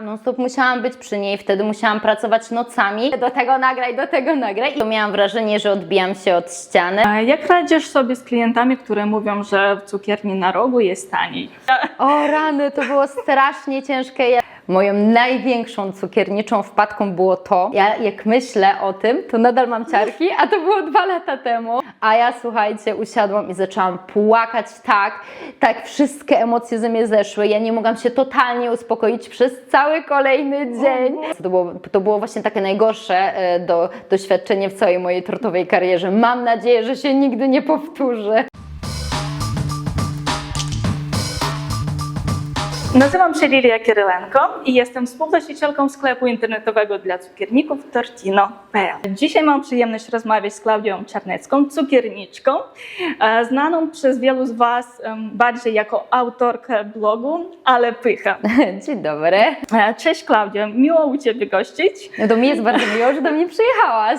non stop musiałam być przy niej, wtedy musiałam pracować nocami. Do tego nagraj, do tego nagraj. I miałam wrażenie, że odbijam się od ściany. A jak radzisz sobie z klientami, które mówią, że w cukierni na rogu jest taniej? O rany, to było strasznie ciężkie. Moją największą cukierniczą wpadką było to, ja jak myślę o tym, to nadal mam ciarki, a to było dwa lata temu. A ja słuchajcie, usiadłam i zaczęłam płakać tak, tak wszystkie emocje ze mnie zeszły. Ja nie mogłam się totalnie uspokoić przez cały kolejny dzień. To było, to było właśnie takie najgorsze e, do, doświadczenie w całej mojej tortowej karierze. Mam nadzieję, że się nigdy nie powtórzy. Nazywam się Lilia Kirylenko i jestem współwłaścicielką sklepu internetowego dla cukierników Tortino.pl. Dzisiaj mam przyjemność rozmawiać z Klaudią Czarnecką, cukierniczką, e, znaną przez wielu z Was bardziej jako autorkę blogu, ale pycha. Dzień dobry. E, Cześć Klaudio, miło u Ciebie gościć. No to mi jest bardzo miło, że do mnie przyjechałaś.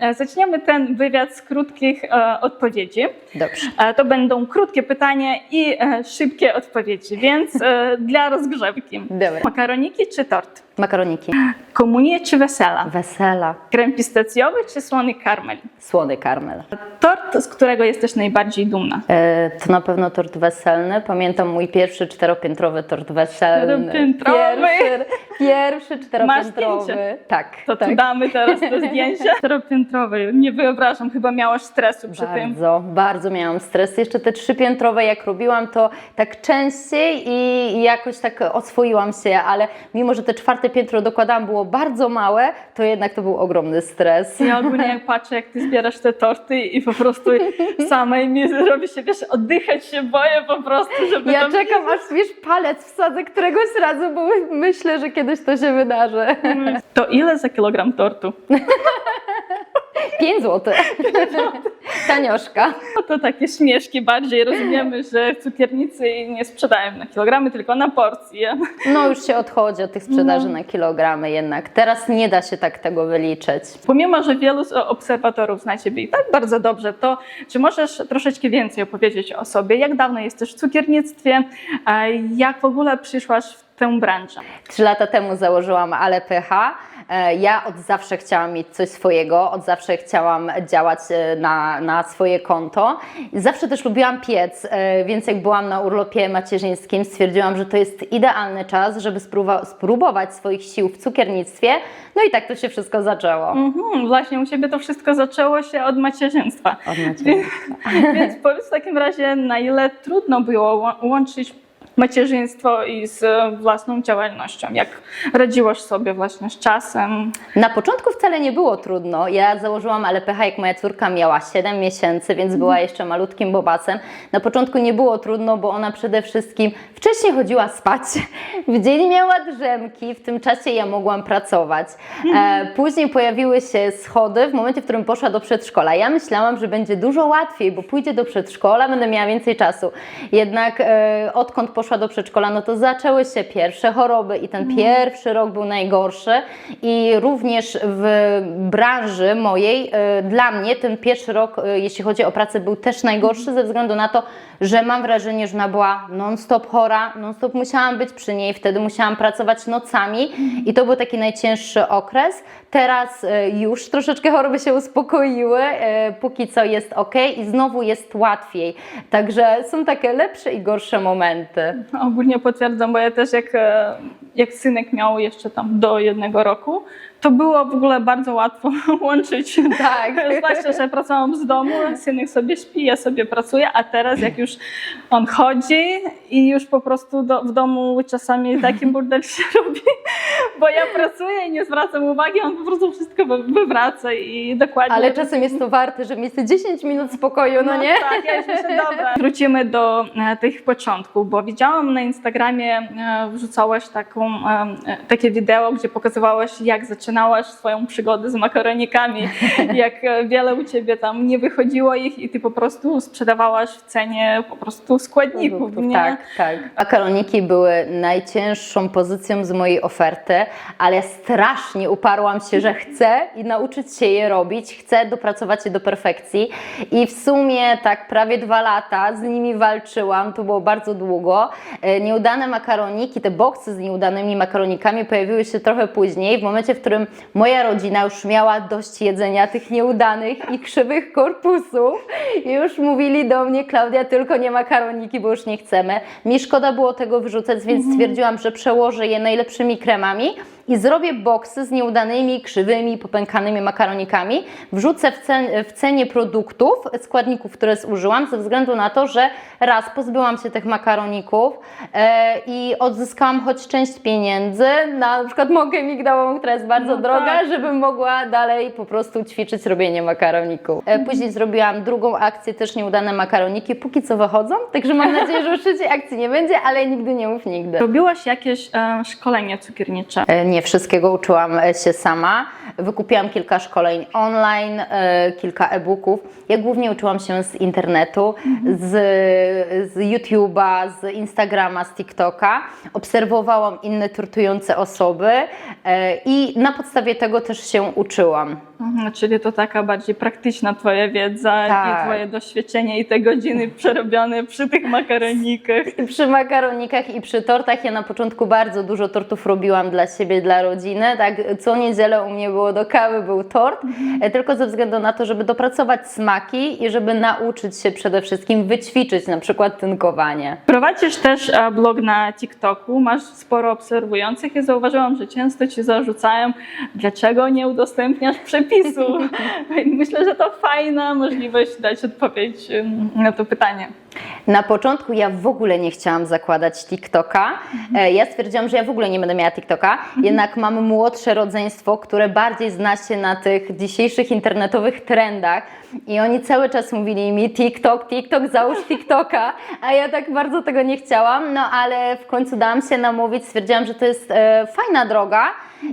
E, Zaczniemy ten wywiad z krótkich odpowiedzi. Dobrze. To będą krótkie pytania i szybkie odpowiedzi, więc dla rozgrzewki. Dobra. Makaroniki czy tort? Makaroniki. Komunie czy wesela? Wesela. Krem pistacjowy czy słony karmel? Słony karmel. Tort, z którego jesteś najbardziej dumna? E, to na pewno tort weselny. Pamiętam mój pierwszy czteropiętrowy tort weselny. Czteropiętrowy? Pierwszy, pierwszy czteropiętrowy. Tak. To tak. damy teraz to zdjęcie. Czteropiętrowy, nie wyobrażam, chyba miałaś stresu przy tym. Bardzo, bardzo miałam stres. Jeszcze te trzypiętrowe, jak robiłam, to tak częściej i jakoś tak oswoiłam się, ale mimo, że te czwarte piętro dokładałam było bardzo małe, to jednak to był ogromny stres. Ja ogólnie jak patrzę, jak ty zbierasz te torty i po prostu samej mi robi się, wiesz, oddychać się boję po prostu, żeby Ja czekam, aż wiesz, palec wsadzę któregoś razu, bo myślę, że kiedyś to się wydarzy. To ile za kilogram tortu? 5 zł. Tanioszka. No to takie śmieszki bardziej. Rozumiemy, że w cukiernicy nie sprzedają na kilogramy, tylko na porcje. No już się odchodzi od tych sprzedaży na kilogramy jednak. Teraz nie da się tak tego wyliczyć. Pomimo, że wielu z obserwatorów zna Ciebie i tak bardzo dobrze, to czy możesz troszeczkę więcej opowiedzieć o sobie? Jak dawno jesteś w cukiernictwie? Jak w ogóle przyszłaś w tę branżę? Trzy lata temu założyłam Ale PH. E, Ja od zawsze chciałam mieć coś swojego, od zawsze chciałam działać e, na, na swoje konto. I Zawsze też lubiłam piec, e, więc jak byłam na urlopie macierzyńskim, stwierdziłam, że to jest idealny czas, żeby spróbowa- spróbować swoich sił w cukiernictwie. No i tak to się wszystko zaczęło. Mhm, właśnie u Ciebie to wszystko zaczęło się od macierzyństwa. Od macierzyństwa. Więc powiedz w takim razie, na ile trudno było ło- łączyć macierzyństwo i z własną działalnością? Jak radziłaś sobie właśnie z czasem? Na początku wcale nie było trudno. Ja założyłam Alepecha, jak moja córka miała 7 miesięcy, więc była jeszcze malutkim bobacem. Na początku nie było trudno, bo ona przede wszystkim wcześniej chodziła spać. W dzień miała drzemki, w tym czasie ja mogłam pracować. E, później pojawiły się schody w momencie, w którym poszła do przedszkola. Ja myślałam, że będzie dużo łatwiej, bo pójdzie do przedszkola, będę miała więcej czasu. Jednak e, odkąd poszła do przedszkola, no to zaczęły się pierwsze choroby i ten pierwszy rok był najgorszy i również w branży mojej e, dla mnie ten pierwszy rok, e, jeśli chodzi o pracę, był też najgorszy ze względu na to, że mam wrażenie, że ona była non-stop chora, non-stop musiałam być przy niej, wtedy musiałam pracować nocami i to był taki najcięższy okres. Teraz e, już troszeczkę choroby się uspokoiły, póki co jest ok i znowu jest łatwiej. Także są takie lepsze i gorsze momenty. Ogólnie potwierdzam, bo ja też jak, e, jak synek miał jeszcze tam do jednego roku, to było w ogóle bardzo łatwo łączyć. Tak. Zwłaszcza, że pracowałam z domu, synek sobie śpi, ja sobie pracuję, a teraz jak już on chodzi i już po prostu do, w domu czasami taki burdel się robi, bo ja pracuję i nie zwracam uwagi, on po prostu wszystko wy- wywraca i dokładnie... Ale czasem jest to warte, że mieć te 10 minut spokoju, no nie? Tak, ja już myślę, dobra. Wrócimy do e, tych początków, bo widziałam na Instagramie, e, wrzucałaś taką, e, takie wideo, gdzie pokazywałaś, jak zaczynałaś swoją przygodę z makaronikami, jak wiele u Ciebie tam nie wychodziło ich i Ty po prostu sprzedawałaś w cenie po prostu składników, nie? Tak, tak. Makaroniki były najcięższą pozycją z mojej oferty, ale strasznie uparłam się, że chcę i nauczyć się je robić, chcę dopracować je do perfekcji i w sumie tak prawie dwa lata z nimi walczyłam, to było bardzo długo, E, Nieudane makaroniki, te boksy z nieudanymi makaronikami pojawiły się trochę później, w momencie, w którym moja rodzina już miała dość jedzenia tych nieudanych i krzywych korpusów. I już mówili do mnie, Klaudia, tylko nie makaroniki, bo już nie chcemy. Mi szkoda było tego wyrzucać, więc stwierdziłam, że przełożę je najlepszymi kremami i zrobię boksy z nieudanymi, krzywymi, popękanymi makaronikami. Wrzucę w, cen, w cenie produktów, składników, które zużyłam, ze względu na to, że raz pozbyłam się tych makaroników e, i odzyskałam choć część pieniędzy na, na przykład mąkę migdałową, która jest bardzo No droga, tak. żebym mogła dalej po prostu ćwiczyć robienie makaroników. E, później zrobiłam drugą akcję, też nieudane makaroniki, póki co wychodzą, także mam nadzieję, że już trzeciej akcji nie będzie, ale nigdy nie mów nigdy. Robiłaś jakieś e, szkolenie cukiernicze? E, Nie wszystkiego uczyłam e, się sama. Wykupiłam kilka szkoleń online, e, kilka e-booków. Ja głównie uczyłam się z internetu, z, z YouTube'a, z Instagrama, z TikToka. Obserwowałam inne tortujące osoby e, i na podstawie tego też się uczyłam. Mhm, czyli to taka bardziej praktyczna twoja wiedza Tak. i twoje doświadczenie i te godziny przerobione przy tych makaronikach. Przy makaronikach i przy tortach ja na początku bardzo dużo tortów robiłam dla siebie, dla rodziny. Tak, co niedzielę u mnie było do kawy, był tort, e, tylko ze względu na to, żeby dopracować smaki i żeby nauczyć się przede wszystkim wyćwiczyć na przykład tynkowanie. Prowadzisz też e, blog na TikToku, masz sporo obserwujących i zauważyłam, że często ci zarzucają, dlaczego nie udostępniasz przepisu. Myślę, że to fajna możliwość dać odpowiedź na to pytanie. Na początku ja w ogóle nie chciałam zakładać TikToka. E, Ja stwierdziłam, że ja w ogóle nie będę miała TikToka, jednak mam młodsze rodzeństwo, które bardziej zna się na tych dzisiejszych internetowych trendach i oni cały czas mówili mi TikTok, TikTok, załóż TikToka, a ja tak bardzo tego nie chciałam, no ale w końcu dałam się namówić, stwierdziłam, że to jest e, fajna droga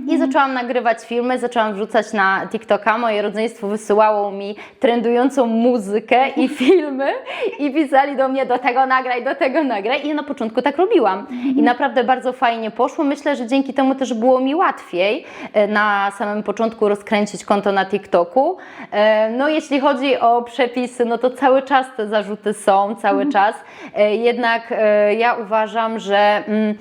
i zaczęłam nagrywać filmy, zaczęłam wrzucać na TikToka. Moje rodzeństwo wysyłało mi trendującą muzykę i filmy i pisali do mnie do tego nagraj, do tego nagraj i ja na początku tak robiłam. I naprawdę bardzo fajnie poszło. Myślę, że dzięki temu też było mi łatwiej e, na samym początku rozkręcić konto na TikToku. E, No jeśli chodzi o przepisy, no to cały czas te zarzuty są, cały czas. E, Jednak e, ja uważam, że mm,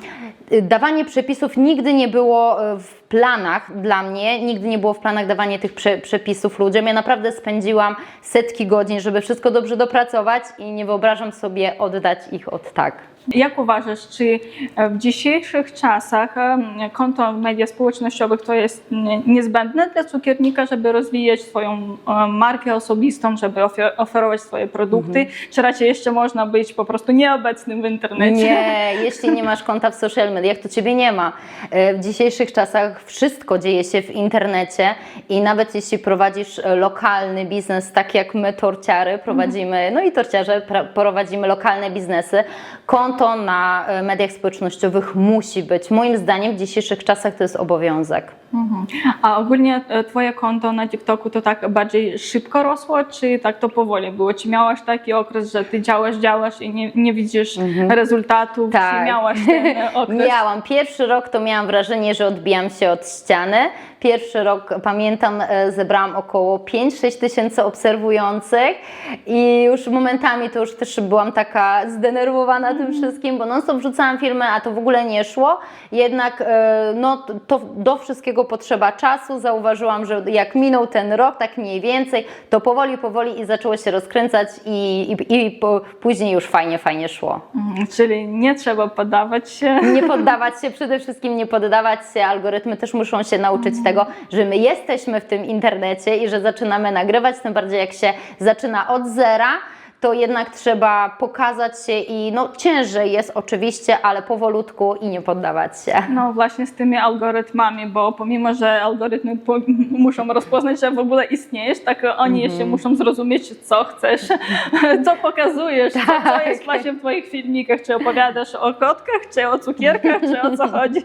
dawanie przepisów nigdy nie było e, w planach dla mnie, nigdy nie było w planach dawanie tych prze, przepisów ludziom. Ja naprawdę spędziłam setki godzin, żeby wszystko dobrze dopracować i nie wyobrażam sobie oddać ich od tak. Jak uważasz, czy e, w dzisiejszych czasach e, konto w mediach społecznościowych to jest nie- niezbędne dla cukiernika, żeby rozwijać swoją e, markę osobistą, żeby oferować swoje produkty, czy raczej jeszcze można być po prostu nieobecnym w internecie? Nie, jeśli nie masz konta w social mediach, to ciebie nie ma. W dzisiejszych czasach wszystko dzieje się w internecie i nawet jeśli prowadzisz lokalny biznes, tak jak my torciary prowadzimy, no i torciarze prowadzimy lokalne biznesy, konto na e, mediach społecznościowych musi być. Moim zdaniem w dzisiejszych czasach to jest obowiązek. Mhm. A ogólnie e, twoje konto na TikToku to tak bardziej szybko rosło, czy tak to powoli było? Czy miałaś taki okres, że ty działasz, działasz i nie, nie widzisz rezultatów? Czy Tak. miałaś ten okres? Miałam. Pierwszy rok to miałam wrażenie, że odbijam się od ściany. Pierwszy rok, pamiętam, e, zebrałam około 5-6 tysięcy obserwujących i już momentami to już też byłam taka zdenerwowana tym wszystkim, bo non stop wrzucałam filmy, a to w ogóle nie szło. Jednak e, no, to do wszystkiego potrzeba czasu. Zauważyłam, że jak minął ten rok, tak mniej więcej, to powoli, powoli i zaczęło się rozkręcać i, i, i po, później już fajnie, fajnie szło. Mhm. Czyli nie trzeba podawać się. Nie poddawać się, przede wszystkim nie poddawać się. Algorytmy też muszą się nauczyć tego, że my jesteśmy w tym internecie i że zaczynamy nagrywać, tym bardziej jak się zaczyna od zera. To jednak trzeba pokazać się i no ciężej jest oczywiście, ale powolutku i nie poddawać się. No właśnie z tymi algorytmami, bo pomimo, że algorytmy po, muszą rozpoznać, że w ogóle istniejesz, tak oni jeszcze muszą zrozumieć, co chcesz, co pokazujesz, co, co Tak. jest właśnie w twoich filmikach, czy opowiadasz o kotkach, czy o cukierkach, czy o co chodzi.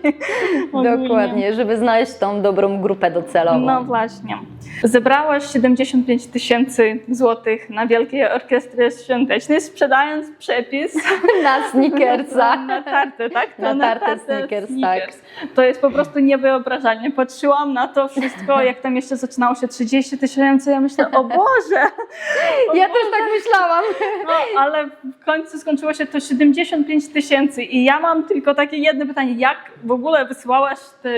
Dokładnie, żeby znaleźć tą dobrą grupę docelową. No właśnie. Zebrałaś 75 tysięcy złotych na Wielkiej Orkiestry jest świąteczny, sprzedając przepis Na sneakersa. na tartę, tak? To Na tartę Snickers, tak. To jest po prostu niewyobrażalne. Patrzyłam na to wszystko, jak tam jeszcze zaczynało się 30 tysięcy, ja myślę, o Boże! O Ja też tak myślałam. No, ale w końcu skończyło się to 75 tysięcy i ja mam tylko takie jedno pytanie, jak w ogóle wysyłałaś te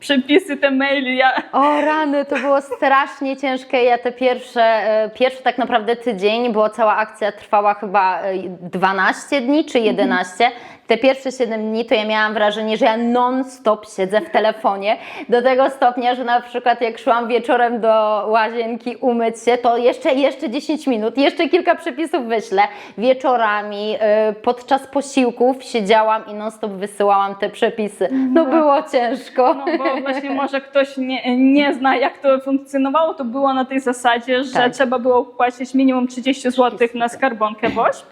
przepisy, te maile? Ja... O rany, to było strasznie ciężkie. Ja te pierwsze, e, pierwszy tak naprawdę tydzień, bo cała akcja trwała chyba e, 12 dni czy 11. Te pierwsze 7 dni to ja miałam wrażenie, że ja non-stop siedzę w telefonie. Do tego stopnia, że na przykład jak szłam wieczorem do łazienki umyć się, to jeszcze, jeszcze 10 minut, jeszcze kilka przepisów wyślę. Wieczorami, e, podczas posiłków siedziałam i non-stop wysyłałam te przepisy. No było ciężko. No bo właśnie może ktoś nie, nie zna, jak to funkcjonowało, to było na tej zasadzie, że Tak. trzeba było płacić minimum 30 zł na skarbonkę WOŚP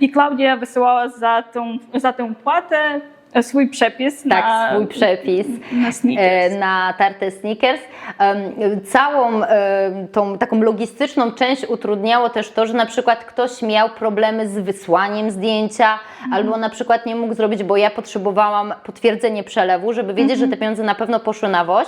i Klaudia wysyłała za tą, za tę płatę e, swój przepis Tak, na, swój przepis. na sneakers. e, na tartę sneakers. Całą tą taką logistyczną część utrudniało też to, że na przykład ktoś miał problemy z wysłaniem zdjęcia, albo na przykład nie mógł zrobić, bo ja potrzebowałam potwierdzenie przelewu, żeby wiedzieć, że te pieniądze na pewno poszły na woź.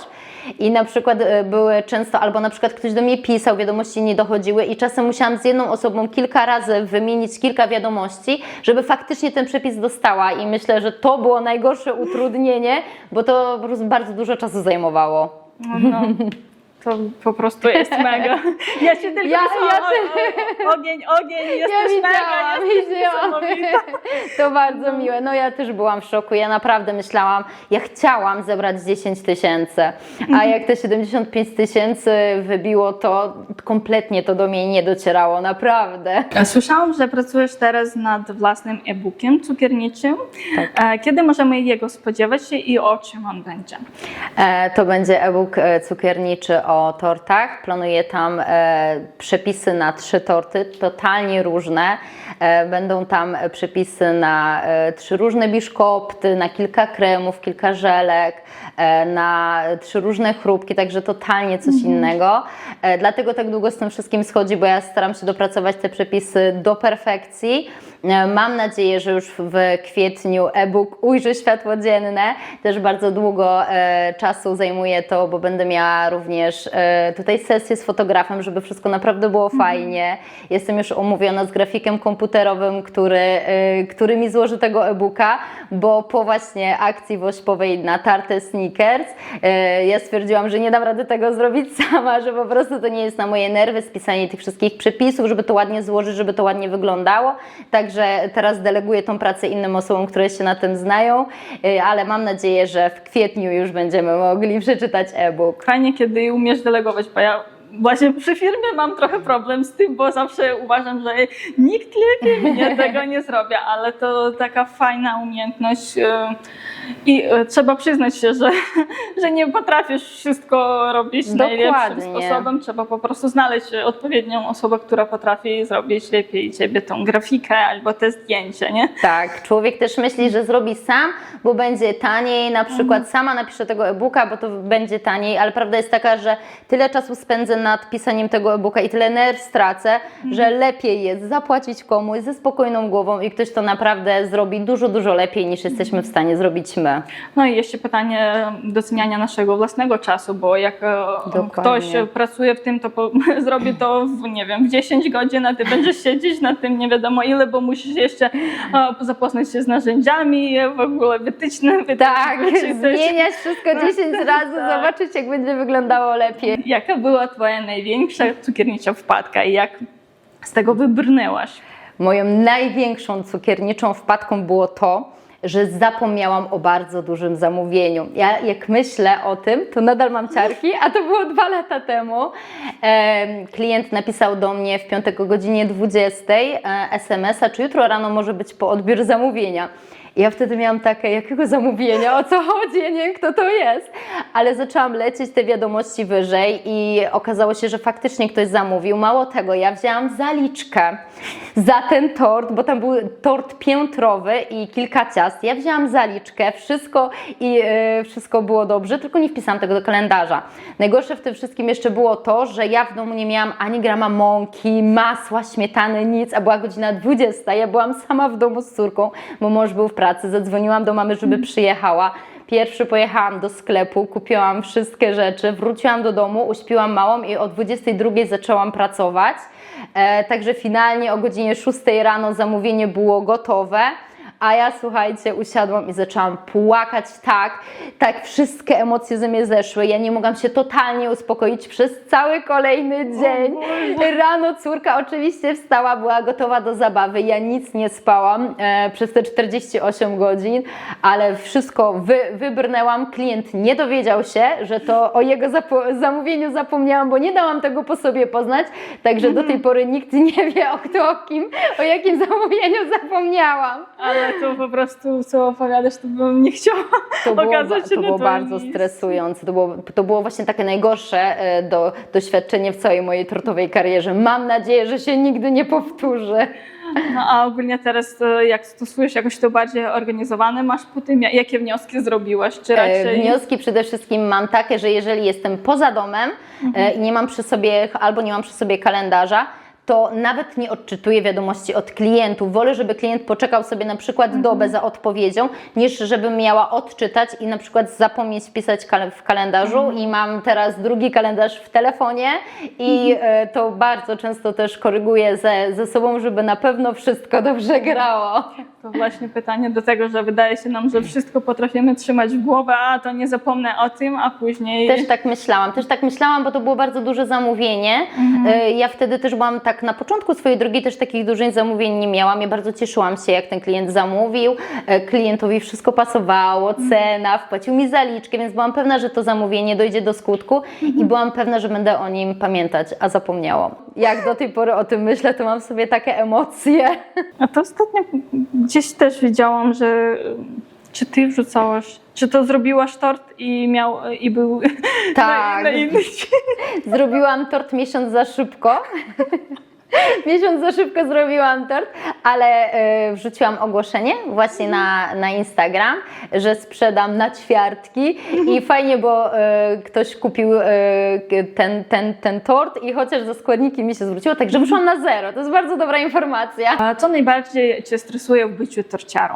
I na przykład e, były często, albo na przykład ktoś do mnie pisał, wiadomości nie dochodziły i czasem musiałam z jedną osobą kilka razy wymienić kilka wiadomości, żeby faktycznie ten przepis dostała i myślę, że to było najgorsze utrudnienie, bo to po prostu bardzo dużo czasu zajmowało. No, no. To po prostu jest mega. Ja się tylko Ja- ja o, o, ogień, ogień, jesteś mega, jesteś niesamowita. To bardzo miłe. No ja też byłam w szoku. Ja naprawdę myślałam, ja chciałam zebrać 10 tysięcy, a jak te 75 tysięcy wybiło, to kompletnie to do mnie nie docierało, naprawdę. Słyszałam, że pracujesz teraz nad własnym e-bookiem cukierniczym. Tak. E, Kiedy możemy jego spodziewać się i o czym on będzie? E, To będzie e-book e, cukierniczy o tortach. Planuję tam e, przepisy na trzy torty, totalnie różne. E, Będą tam przepisy na e, trzy różne biszkopty, na kilka kremów, kilka żelek, na trzy różne chrupki, także totalnie coś innego. E, Dlatego tak długo z tym wszystkim schodzi, bo ja staram się dopracować te przepisy do perfekcji. Mam nadzieję, że już w kwietniu e-book ujrzy światło dzienne. Też bardzo długo czasu zajmuje to, bo będę miała również e, tutaj sesję z fotografem, żeby wszystko naprawdę było fajnie. Jestem już umówiona z grafikiem komputerowym, który, e, który mi złoży tego e-booka, bo po właśnie akcji wośpowej na tartę sneakers e, ja stwierdziłam, że nie dam rady tego zrobić sama, że po prostu to nie jest na moje nerwy spisanie tych wszystkich przepisów, żeby to ładnie złożyć, żeby to ładnie wyglądało. Także teraz deleguję tą pracę innym osobom, które się na tym znają, ale mam nadzieję, że w kwietniu już będziemy mogli przeczytać e-book. Fajnie, kiedy umiesz delegować, bo ja właśnie przy firmie mam trochę problem z tym, bo zawsze uważam, że nikt lepiej mnie tego nie zrobi, ale to taka fajna umiejętność e, i e, trzeba przyznać się, że, że nie potrafisz wszystko robić najlepszym Dokładnie. sposobem. Trzeba po prostu znaleźć odpowiednią osobę, która potrafi zrobić lepiej ciebie tą grafikę albo te zdjęcie, nie? Tak, człowiek też myśli, że zrobi sam, bo będzie taniej, na przykład sama napiszę tego e-booka, bo to będzie taniej, ale prawda jest taka, że tyle czasu spędzę nad pisaniem tego e-booka i tyle nerw stracę, że lepiej jest zapłacić komuś ze spokojną głową i ktoś to naprawdę zrobi dużo, dużo lepiej niż jesteśmy w stanie zrobić my. No i jeszcze pytanie doceniania naszego własnego czasu, bo jak e, Dokładnie. ktoś pracuje w tym, to po, zrobi to w, nie wiem, w 10 godzin, a ty będziesz siedzieć na tym nie wiadomo ile, bo musisz jeszcze e, zapoznać się z narzędziami, w ogóle wytyczne, wytyczne Tak, wyczytać. zmieniać wszystko 10 razy, Tak. zobaczyć jak będzie wyglądało lepiej. Jaka była twoja największa cukiernicza wpadka i jak z tego wybrnęłaś? Moją największą cukierniczą wpadką było to, że zapomniałam o bardzo dużym zamówieniu. Ja jak myślę o tym, to nadal mam ciarki, a to było dwa lata temu. Em, klient napisał do mnie w piątek o godzinie 20 e, SMS-a, czy jutro rano może być po odbiór zamówienia. Ja wtedy miałam takie, jakiego zamówienia, o co chodzi, ja nie wiem kto to jest. Ale zaczęłam lecieć te wiadomości wyżej i okazało się, że faktycznie ktoś zamówił. Mało tego, ja wzięłam zaliczkę za ten tort, bo tam był tort piętrowy i kilka ciast. Ja wzięłam zaliczkę, wszystko i e, wszystko było dobrze, tylko nie wpisałam tego do kalendarza. Najgorsze w tym wszystkim jeszcze było to, że ja w domu nie miałam ani grama mąki, masła, śmietany, nic, a była godzina 20. Ja byłam sama w domu z córką, bo mąż był w pracy. Zadzwoniłam do mamy, żeby przyjechała. Pierwszy pojechałam do sklepu, kupiłam wszystkie rzeczy, wróciłam do domu, uśpiłam małą i o 22 zaczęłam pracować. E, także finalnie o godzinie 6 rano zamówienie było gotowe. A ja słuchajcie, usiadłam i zaczęłam płakać tak, tak wszystkie emocje ze mnie zeszły. Ja nie mogłam się totalnie uspokoić przez cały kolejny dzień. Rano córka oczywiście wstała, była gotowa do zabawy. Ja nic nie spałam e, przez te 48 godzin, ale wszystko wy, wybrnęłam. Klient nie dowiedział się, że to o jego zapo- zamówieniu zapomniałam, bo nie dałam tego po sobie poznać. Także do tej pory nikt nie wie o kto o kim, o jakim zamówieniu zapomniałam. Ale to po prostu, co opowiadasz, to bym nie chciała To było, okazać się to było bardzo miejscu. stresujące. To było, to było właśnie takie najgorsze e, do, doświadczenie w całej mojej tortowej karierze. Mam nadzieję, że się nigdy nie powtórzy. No a ogólnie teraz, e, jak stosujesz jakoś to bardziej organizowane, masz po tym, jakie wnioski zrobiłaś? Czy E, raczej... Wnioski przede wszystkim mam takie, że jeżeli jestem poza domem Mhm. i nie mam przy sobie albo nie mam przy sobie kalendarza, to nawet nie odczytuję wiadomości od klientów. Wolę, żeby klient poczekał sobie na przykład Mhm. dobę za odpowiedzią, niż żebym miała odczytać i na przykład zapomnieć wpisać kal- w kalendarzu Mhm. i mam teraz drugi kalendarz w telefonie i Mhm. e, to bardzo często też koryguję ze, ze sobą, żeby na pewno wszystko dobrze grało. To właśnie pytanie do tego, że wydaje się nam, że wszystko potrafimy trzymać w głowie, a to nie zapomnę o tym, a później... Też tak myślałam, też tak myślałam, bo to było bardzo duże zamówienie. E, Ja wtedy też byłam tak na początku swojej drogi, też takich dużych zamówień nie miałam. Ja bardzo cieszyłam się, jak ten klient zamówił. E, Klientowi wszystko pasowało, cena, wpłacił mi zaliczkę, więc byłam pewna, że to zamówienie dojdzie do skutku i byłam pewna, że będę o nim pamiętać, a zapomniałam. Jak do tej pory o tym myślę, to mam sobie takie emocje. A to ostatnio gdzieś też widziałam, że czy ty wrzucałaś, czy to zrobiłaś tort i miał, i był Tak. na, na inny Zrobiłam tort miesiąc za szybko. miesiąc za szybko zrobiłam tort, ale e, wrzuciłam ogłoszenie właśnie na, na Instagram, że sprzedam na ćwiartki i fajnie, bo e, ktoś kupił e, ten, ten, ten tort i chociaż za składniki mi się zwróciło, także wyszłam na zero. To jest bardzo dobra informacja. A co najbardziej cię stresuje w byciu torciarą?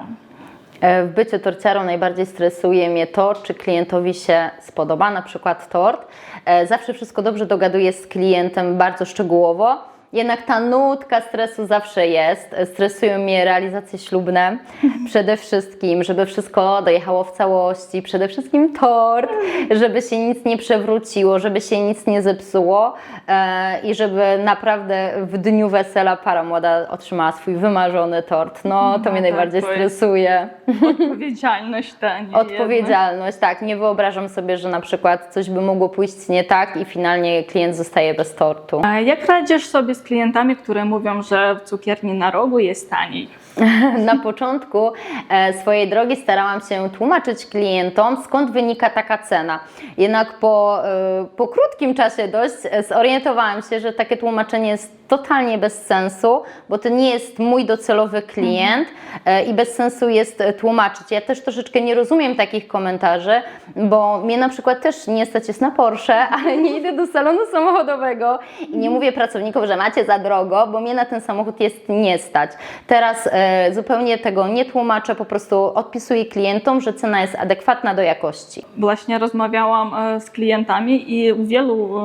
E, W byciu torciarą najbardziej stresuje mnie to, czy klientowi się spodoba na przykład tort. E, Zawsze wszystko dobrze dogaduję z klientem bardzo szczegółowo. Jednak ta nutka stresu zawsze jest. Stresują mnie realizacje ślubne przede wszystkim, żeby wszystko dojechało w całości, przede wszystkim tort, żeby się nic nie przewróciło, żeby się nic nie zepsuło e, i żeby naprawdę w dniu wesela para młoda otrzymała swój wymarzony tort. No, to No mnie tak, najbardziej stresuje. Odpowiedzialność ta nie Odpowiedzialność, tak. Nie wyobrażam sobie, że na przykład coś by mogło pójść nie tak i finalnie klient zostaje bez tortu. A jak radzisz sobie z klientami, które mówią, że w cukierni na rogu jest taniej? Na początku e, swojej drogi starałam się tłumaczyć klientom, skąd wynika taka cena. Jednak po, e, po krótkim czasie dość e, zorientowałam się, że takie tłumaczenie jest totalnie bez sensu, bo to nie jest mój docelowy klient e, i bez sensu jest e, tłumaczyć. Ja też troszeczkę nie rozumiem takich komentarzy, bo mnie na przykład też nie stać jest na Porsche, ale nie idę do salonu samochodowego i nie mówię pracownikom, że macie za drogo, bo mnie na ten samochód jest nie stać. Teraz e, zupełnie tego nie tłumaczę, po prostu odpisuję klientom, że cena jest adekwatna do jakości. Właśnie rozmawiałam z klientami i u wielu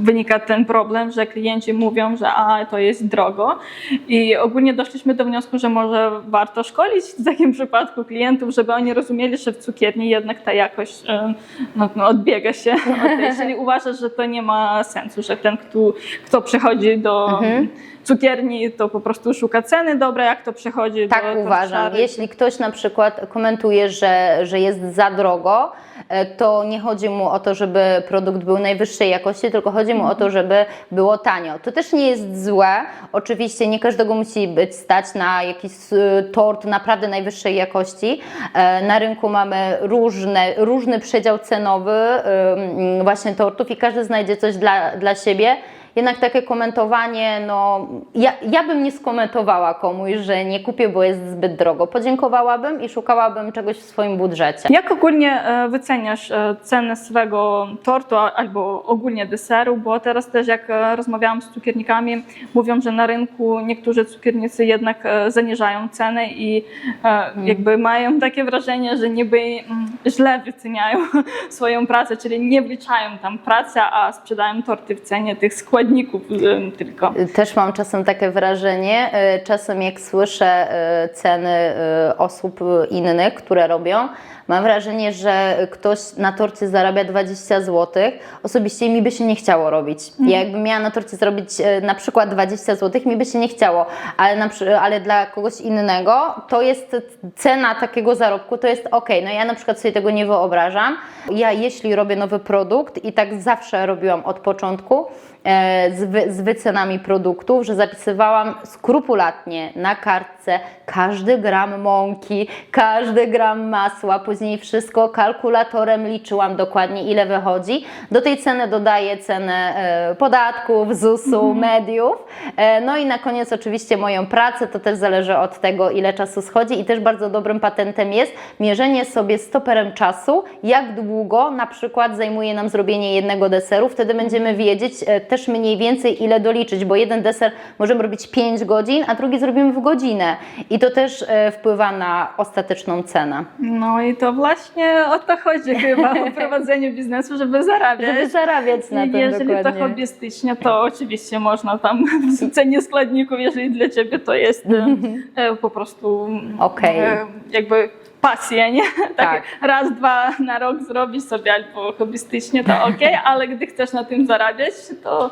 wynika ten problem, że klienci mówią, że a, to jest drogo. I ogólnie doszliśmy do wniosku, że może warto szkolić w takim przypadku klientów, żeby oni rozumieli, że w cukierni jednak ta jakość e, no, no, odbiega się od tej, czyli uważasz, że to nie ma sensu, że ten, kto, kto przychodzi do cukierni, to po prostu szuka ceny dobrej, jak to przychodzi Tak do uważam. torciary, Jeśli ktoś na przykład komentuje, że, że jest za drogo, e, to nie chodzi mu o to, żeby produkt był najwyższej jakości, tylko chodzi mu o to, żeby było tanio. To też nie jest złe. Oczywiście nie każdego musi być stać na jakiś y, tort naprawdę najwyższej jakości. E, Na rynku mamy różne, różny przedział cenowy właśnie tortów i każdy znajdzie coś dla, dla siebie. Jednak takie komentowanie, no ja, ja bym nie skomentowała komuś, że nie kupię, bo jest zbyt drogo. Podziękowałabym i szukałabym czegoś w swoim budżecie. Jak ogólnie e, wyceniasz e, cenę swego tortu albo ogólnie deseru? Bo teraz też jak e, rozmawiałam z cukiernikami, mówią, że na rynku niektórzy cukiernicy jednak zaniżają ceny i e, jakby mają takie wrażenie, że niby mm, źle wyceniają swoją pracę, czyli nie wliczają tam pracy, a sprzedają torty w cenie tych składników e, tylko. Też mam czasem takie wrażenie, y, czasem jak słyszę y, ceny y, osób y, innych, które robią, mam wrażenie, że ktoś na torcie zarabia 20 zł. Osobiście mi by się nie chciało robić. Ja jakbym miała na torcie zrobić y, na przykład 20 zł, mi by się nie chciało, ale, na, ale dla kogoś innego to jest cena takiego zarobku, to jest ok. No ja na przykład sobie tego nie wyobrażam. Ja jeśli robię nowy produkt i tak zawsze robiłam od początku, z, wy, z wycenami produktów, że zapisywałam skrupulatnie na kartce każdy gram mąki, każdy gram masła, później wszystko kalkulatorem liczyłam dokładnie ile wychodzi. Do tej ceny dodaję cenę e, podatków, ZUS-u, mediów. E, no i na koniec oczywiście moją pracę, to też zależy od tego ile czasu schodzi i też bardzo dobrym patentem jest mierzenie sobie stoperem czasu, jak długo na przykład zajmuje nam zrobienie jednego deseru, wtedy będziemy wiedzieć e, też mniej więcej ile doliczyć, bo jeden deser możemy robić 5 godzin, a drugi zrobimy w godzinę i to też e, wpływa na ostateczną cenę. No i to właśnie o to chodzi chyba o prowadzeniu biznesu, żeby zarabiać. Żeby zarabiać na I tym jeżeli to dokładnie. hobbystycznie, to oczywiście można tam w cenie składników, jeżeli dla ciebie to jest e, e, po prostu e, jakby pasja, nie? Tak, Tak. raz, dwa na rok zrobić sobie albo hobbystycznie, to ok, ale gdy chcesz na tym zarabiać, to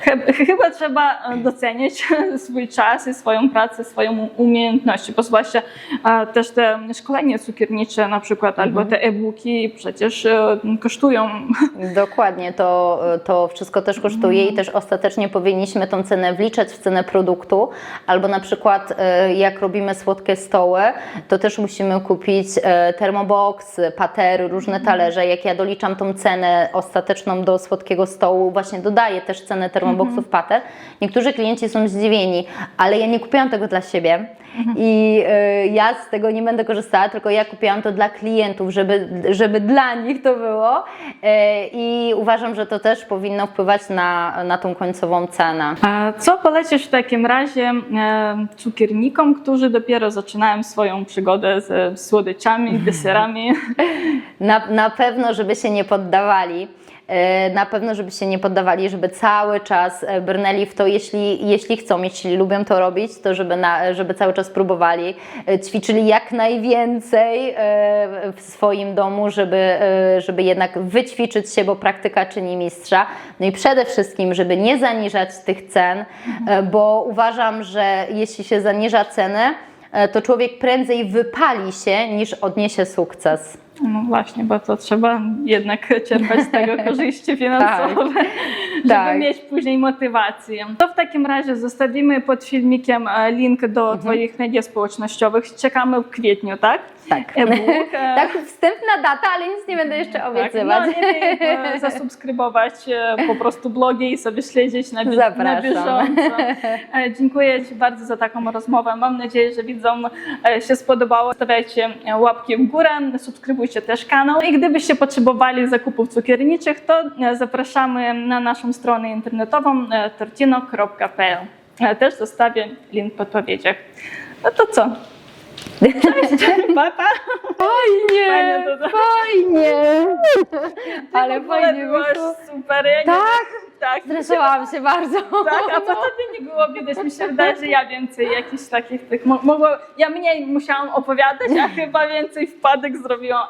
ch- chyba trzeba e, docenić swój czas i swoją pracę, swoją umiejętności, bo zwłaszcza e, też te szkolenia cukiernicze na przykład, albo te e-booki przecież e, kosztują Dokładnie, to, to wszystko też kosztuje i też ostatecznie powinniśmy tą cenę wliczać w cenę produktu, albo na przykład jak robimy słodkie stoły, to też musimy kupić e, termoboksy, patery, różne talerze. Jak ja doliczam tą cenę ostateczną do słodkiego stołu, właśnie dodaję też cenę termoboksów, pater. Niektórzy klienci są zdziwieni, ale ja nie kupiłam tego dla siebie. I e, ja z tego nie będę korzystała, tylko ja kupiłam to dla klientów, żeby, żeby dla nich to było. E, I uważam, że to też powinno wpływać na, na tą końcową cenę. A co polecisz w takim razie cukiernikom, którzy dopiero zaczynają swoją przygodę ze słodyczami, deserami? Na, na pewno, żeby się nie poddawali. E, Na pewno, żeby się nie poddawali, żeby cały czas e, brnęli w to, jeśli, jeśli chcą, jeśli lubią to robić, to żeby, na, żeby cały czas próbowali, e, ćwiczyli jak najwięcej w swoim domu, żeby, żeby jednak wyćwiczyć się, bo praktyka czyni mistrza. No i przede wszystkim, żeby nie zaniżać tych cen, e, bo uważam, że jeśli się zaniża cenę, e, to człowiek prędzej wypali się niż odniesie sukces. No właśnie, bo to trzeba jednak czerpać z tego korzyści finansowe, żeby Tak. mieć później motywację. To w takim razie zostawimy pod filmikiem e, link do Twoich mediów społecznościowych. Czekamy w kwietniu, tak? Tak. E-book. e, Tak, wstępna data, ale nic nie będę jeszcze Tak, obiecywać. no nie wiem, e, zasubskrybować e, po prostu blogi i sobie śledzić na, bi- na Zapraszam. bieżąco. E, Dziękuję Ci bardzo za taką rozmowę. Mam nadzieję, że widzom e, się spodobało. Stawiajcie łapki w górę, subskrybujcie też kanał. I gdybyście potrzebowali zakupów cukierniczych, to zapraszamy na naszą stronę internetową tortino.pl. Też zostawię link w podpowiedziach. No to co? Cześć, pa, pa. Fajnie Fajnie, to- fajnie. Ale fajnie wyszło. super. Ja nie, Tak, tak. zreszałam się bardzo. Tak, a po tobie nie było widać, mi się wydaje, że ja więcej jakichś takich tych, mo- mogło, ja mniej musiałam opowiadać, a chyba więcej wpadek zrobiłam,